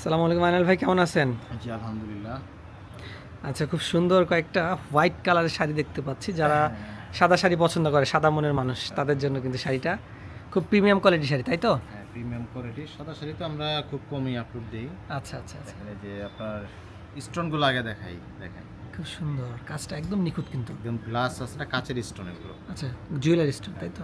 আসসালামু আলাইকুম আনাল ভাই কেমন আছেন? জি আলহামদুলিল্লাহ। আচ্ছা খুব সুন্দর কয়েকটা হোয়াইট কালারের শাড়ি দেখতে পাচ্ছি যারা সাদা শাড়ি পছন্দ করে সাদা মনের মানুষ তাদের জন্য কিন্তু শাড়িটা খুব প্রিমিয়াম কোয়ালিটির শাড়ি তাই তো? হ্যাঁ প্রিমিয়াম কোয়ালিটি সাদা শাড়ি তো আমরা খুব কমই আপলোড দিই। আচ্ছা আচ্ছা আচ্ছা। যে আপনার স্টোনগুলো আগে দেখাই দেখেন খুব সুন্দর। কাজটা একদম নিখুঁত কিন্তু। একদম গ্লাস আছে না কাচের স্টোন এগুলো। আচ্ছা জুয়েলারি স্টোন তাই তো?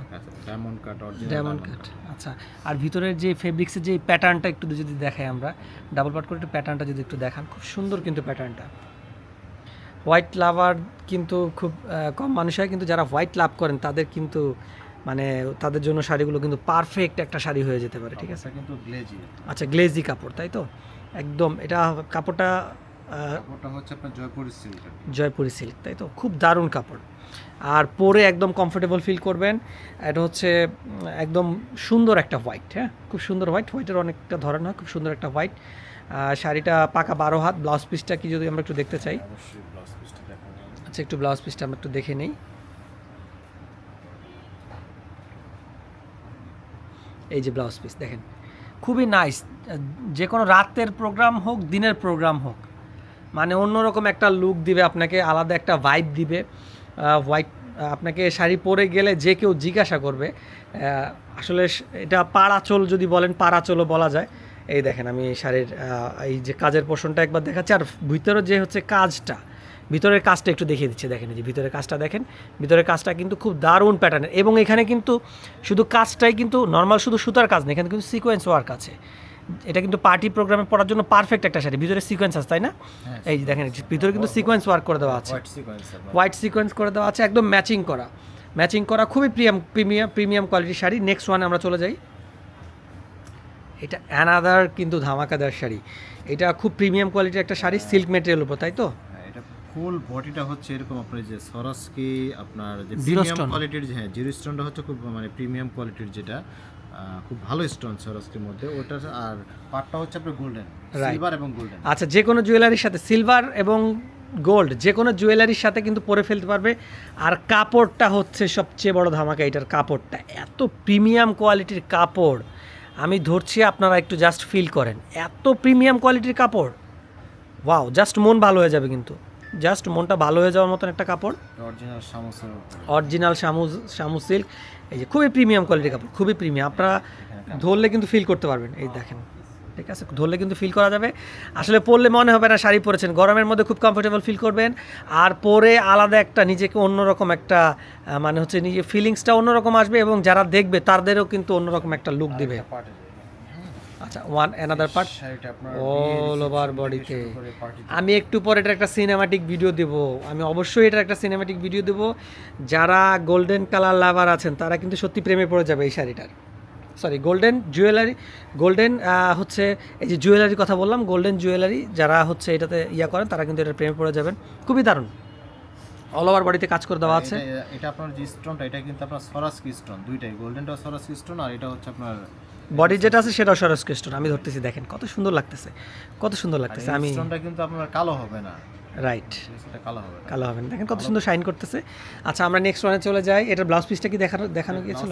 Diamond cut original diamond cut আচ্ছা। আর ভিতরের যে ফেব্রিক্সের যে প্যাটার্নটা একটু যদি দেখাই আমরা ডাবল পাট করে একটু প্যাটার্নটা যদি একটু দেখান খুব সুন্দর কিন্তু প্যাটার্নটা হোয়াইট লাভার কিন্তু খুব কম মানুষ হয় কিন্তু যারা হোয়াইট লাভ করেন তাদের কিন্তু মানে তাদের জন্য শাড়িগুলো কিন্তু পারফেক্ট একটা শাড়ি হয়ে যেতে পারে ঠিক আছে? কিন্তু গ্লেজি আচ্ছা গ্লেজি কাপড় তাই তো? একদম এটা কাপড়টা আহ, হচ্ছে আপনার জয়পুরি সিল্ক জয়পুরি সিল্ক তাই তো? খুব দারুণ কাপড়। আর পরে একদম কমফোর্টেবল ফিল করবেন। এটা হচ্ছে একদম সুন্দর একটা হোয়াইট হ্যাঁ? খুব সুন্দর হোয়াইট হোয়াইটের অনেকটা ধরন হয় খুব সুন্দর একটা হোয়াইট শাড়িটা পাকা বারো হাত ব্লাউজ পিসটা কি যদি আমরা একটু দেখতে চাই? আচ্ছা একটু ব্লাউজ পিসটা আমরা একটু দেখে নেই। এই যে ব্লাউজ পিস দেখেন। খুবই নাইস যে কোনো রাতের প্রোগ্রাম হোক দিনের প্রোগ্রাম হোক মানে অন্যরকম একটা লুক দিবে, আপনাকে আলাদা একটা ভাইব দিবে। হোয়াইট আপনাকে শাড়ি পরে গেলে যে কেউ জিজ্ঞাসা করবে আসলে এটা পাড়াচল যদি বলেন, পাড়াচলও বলা যায়। এই দেখেন আমি শাড়ির এই যে কাজের পোষণটা একবার দেখাচ্ছি, আর ভিতরে যে হচ্ছে কাজটা, ভিতরের কাজটা একটু দেখিয়ে দিচ্ছে। দেখেন যে ভিতরের কাজটা দেখেন, ভিতরের কাজটা কিন্তু খুব দারুণ প্যাটার্নের এবং এখানে কিন্তু শুধু কাজটাই কিন্তু নর্মাল শুধু সুতার কাজ না এখানে কিন্তু সিকোয়েন্স ওয়ার্ক আছে। এটা কিন্তু পার্টি প্রোগ্রামে পড়ার জন্য পারফেক্ট একটা শাড়ি। ভিতরে সিকোয়েন্স আছে তাই না? হ্যাঁ, এই দেখেন ভিতরে কিন্তু সিকোয়েন্স ওয়ার্ক করে দেওয়া আছে। হোয়াইট সিকোয়েন্স করে দেওয়া আছে একদম ম্যাচিং করা। ম্যাচিং করা খুবই প্রিয়াম প্রিমিয়াম প্রিমিয়াম কোয়ালিটির শাড়ি। নেক্সট ওয়ানে আমরা চলে যাই। এটা অ্যানাদার কিন্তু ধামাকাদার শাড়ি। এটা খুব প্রিমিয়াম কোয়ালিটির একটা শাড়ি সিল্ক মেটেরিয়াল উপর তাই তো? ফুল বডিটা হচ্ছে এরকম আপনার যে সরস্কি আপনার যে প্রিমিয়াম কোয়ালিটির যে হ্যাঁ জিরো স্টোনটা হচ্ছে খুব মানে প্রিমিয়াম কোয়ালিটির যেটা খুব ভালো স্টোন সরস্কির মধ্যে। ওটা আর পাটটা হচ্ছে আপনার গোল্ডেন সিলভার এবং গোল্ডেন আচ্ছা যে কোনো জুয়েলারির সাথে সিলভার এবং গোল্ড যে কোনো জুয়েলারির সাথে কিন্তু পরে ফেলতে পারবে। আর কাপড়টা হচ্ছে সবচেয়ে বড় ধামাকা এটার কাপড়টা। এত প্রিমিয়াম কোয়ালিটির কাপড় আমি ধরছি আপনারা একটু জাস্ট ফিল করেন। এত প্রিমিয়াম কোয়ালিটির কাপড় ওয়াও জাস্ট মন ভালো হয়ে যাবে কিন্তু। জাস্ট মনটা ভালো হয়ে যাওয়ার মতন একটা কাপড়। অরিজিনাল সামোসের উপরে অরিজিনাল শামু শামু সিল্ক। এই যে খুবই প্রিমিয়াম কোয়ালিটির কাপড় খুবই প্রিমিয়াম আপনারা ধরলে কিন্তু ফিল করতে পারবেন। এই দেখেন ঠিক আছে? ধরলে কিন্তু ফিল করা যাবে। আসলে পরলে মনে হবে না শাড়ি পরেছেন। গরমের মধ্যে খুব কমফোর্টেবল ফিল করবেন। আর পরে আলাদা একটা নিজেকে অন্যরকম একটা মানে হচ্ছে নিজের ফিলিংসটা অন্যরকম আসবে এবং যারা দেখবে তাদেরও কিন্তু অন্যরকম একটা লুক দিবে। আচ্ছা one another part all over বডিতে আমি একটু পরে এটা একটা সিনেমাটিক ভিডিও দেব। আমি অবশ্যই এটার একটা সিনেমাটিক ভিডিও দেব। যারা গোল্ডেন কালার লাভার আছেন তারা কিন্তু সত্যি প্রেমে পড়ে যাবে এই শাড়িটার। সরি গোল্ডেন জুয়েলারি গোল্ডেন হচ্ছে এই যে জুয়েলারির কথা বললাম গোল্ডেন জুয়েলারি যারা হচ্ছে এটাতে ইয়া করেন তারা কিন্তু এটার প্রেমে পড়ে যাবেন। খুবই দারুণ। অল ওভার বডিতে কাজ করে দেওয়া আছে। এটা- এটা আপনার যে স্টোনটা এটা কিন্তু আপনার সরাসকি স্টোন দুইটাই গোল্ডেনটা সরাসকি স্টোন আর এটা হচ্ছে আপনার বডি যেটা আছে সেটাও সরস কৃষ্ণ আমি ধরতেছি দেখেন কত সুন্দর লাগতেছে কত সুন্দর লাগতেছে আমি স্টোনটা কিন্তু আপনার কালো হবে না। রাইট এটা কালো হবে কালো হবে না। দেখেন কত সুন্দর শাইন করতেছে। আচ্ছা আমরা নেক্সট ওয়ানে চলে যাই। এটা ব্লাউজ পিসটা কি দেখানো দেখানো গিয়েছিল?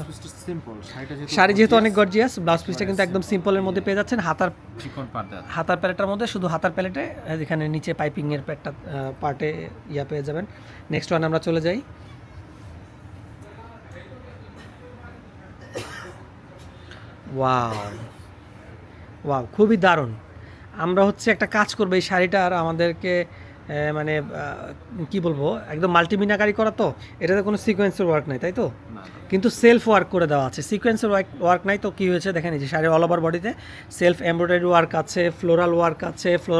শাড়িটা যেহেতু শাড়ি যেহেতু অনেক গর্জিয়াস ব্লাউজ পিসটা কিন্তু একদম সিম্পলের মধ্যে পেয়ে যাচ্ছেন হাতার হাতার প্যালেটের মধ্যে শুধু হাতার প্যালেটে এখানে নিচে পাইপিংয়ের একটা পার্টে ইয়া পেয়ে যাবেন। নেক্সট ওয়ান আমরা চলে যাই। ওয়াও ওয়াও খুবই দারুণ। আমরা হচ্ছে একটা কাজ করব এই শাড়িটার আমাদেরকে মানে কি বলব একদম মাল্টিমিনাকারি করা তো এটাতে কোনো সিকোয়েন্সের ওয়ার্ক নাই তাই তো? কিন্তু সেলফ ওয়ার্ক করে দেওয়া আছে। সিকোয়েন্সের ওয়ার্ক নাই তো কী হয়েছে দেখেন যে শাড়ির অল ওভার বডিতে সেলফ এমব্রয়ডারি ওয়ার্ক আছে ফ্লোরাল ওয়ার্ক আছে ফ্লো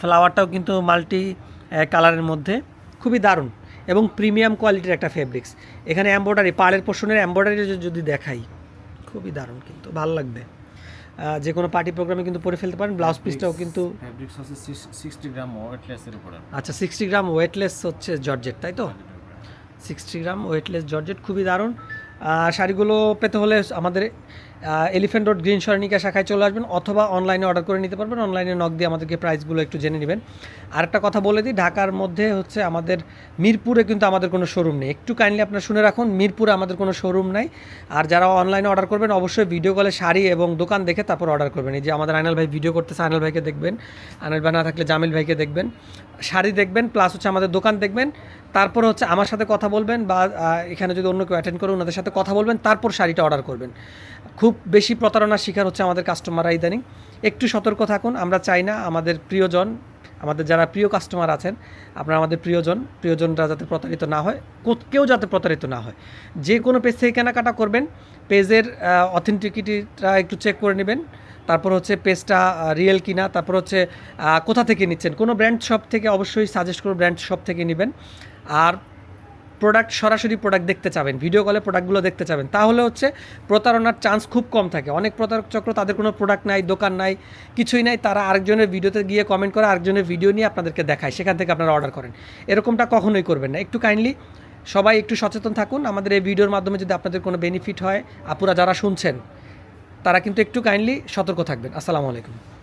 ফ্লাওয়ারটাও কিন্তু মাল্টি কালারের মধ্যে খুবই দারুণ। এবং প্রিমিয়াম কোয়ালিটির একটা ফেব্রিক্স এখানে এমব্রয়ডারি পাড়ের পোর্শনের এমব্রয়ডারি যদি দেখাই খুবই দারুণ কিন্তু ভালো লাগবে। যে কোনো পার্টি প্রোগ্রামে কিন্তু পরে ফেলতে পারেন ব্লাউজ পিসটাও কিন্তু সিক্সটি গ্রাম ওয়েটলেসের উপরে আচ্ছা সিক্সটি গ্রাম ওয়েটলেস হচ্ছে জর্জেট তাই তো? সিক্সটি গ্রাম ওয়েটলেস জর্জেট খুবই দারুণ। আর শাড়িগুলো পেতে হলে আমাদের এলিফেন্ট রোড গ্রিন সরণিকা শাখায় চলে আসবেন অথবা অনলাইনে অর্ডার করে নিতে পারবেন। অনলাইনে নক দিয়ে আমাদেরকে প্রাইসগুলো একটু জেনে নেবেন। আরেকটা কথা বলে দিই, ঢাকার মধ্যে হচ্ছে আমাদের মিরপুরে কিন্তু আমাদের কোনো শোরুম নেই। একটু কাইন্ডলি আপনারা শুনে রাখুন, মিরপুরে আমাদের কোনো শোরুম নাই। আর যারা অনলাইনে অর্ডার করবেন, অবশ্যই ভিডিও কলে শাড়ি এবং দোকান দেখে তারপর অর্ডার করবেন। এই যে আমাদের আইনাল ভাই ভিডিও করতেছে আইনাল ভাইকে দেখবেন আইনাল ভাই না থাকলে জামিল ভাইকে দেখবেন। শাড়ি দেখবেন প্লাস হচ্ছে আমাদের দোকান দেখবেন। তারপর হচ্ছে আমার সাথে কথা বলবেন বা এখানে যদি অন্য কেউ অ্যাটেন্ড করে, ওনাদের সাথে কথা বলবেন, তারপর শাড়িটা অর্ডার করবেন। খুব বেশি প্রতারণার শিকার হচ্ছে আমাদের কাস্টমাররা ইদানিং। একটু সতর্ক থাকুন, আমরা চাই না আমাদের প্রিয়জন, আমাদের যারা প্রিয় কাস্টমার আছেন, আপনারা আমাদের প্রিয়জন, প্রিয়জনরা যাতে প্রতারিত না হয় কেউ যাতে প্রতারিত না হয়। যে কোনো পেজ থেকে কেনাকাটা করবেন পেজের অথেন্টিকিটিটা একটু চেক করে নেবেন, তারপর হচ্ছে পেজটা রিয়েল কিনা, তারপর হচ্ছে কোথা থেকে নিচ্ছেন? কোনো ব্র্যান্ড শপ থেকে অবশ্যই সাজেস্ট করব ব্র্যান্ড শপ থেকে নেবেন। আর প্রোডাক্ট সরাসরি প্রোডাক্ট দেখতে চাবেন ভিডিও কলে প্রোডাক্টগুলো দেখতে চাবেন। তাহলে হচ্ছে প্রতারণার চান্স খুব কম থাকে। অনেক প্রতারক চক্র তাদের কোনো প্রোডাক্ট নাই, দোকান নাই, কিছুই নাই, তারা আরেকজনের ভিডিওতে গিয়ে কমেন্ট করে আরেকজনের ভিডিও নিয়ে আপনাদেরকে দেখায়, সেখান থেকে আপনারা অর্ডার করেন। এরকমটা কখনোই করবেন না। একটু কাইন্ডলি সবাই একটু সচেতন থাকুন। আমাদের এই ভিডিওর মাধ্যমে যদি আপনাদের কোনো বেনিফিট হয়, আপুরা যারা শুনছেন, তারা কিন্তু একটু কাইন্ডলি সতর্ক থাকবেন। আসসালামু আলাইকুম।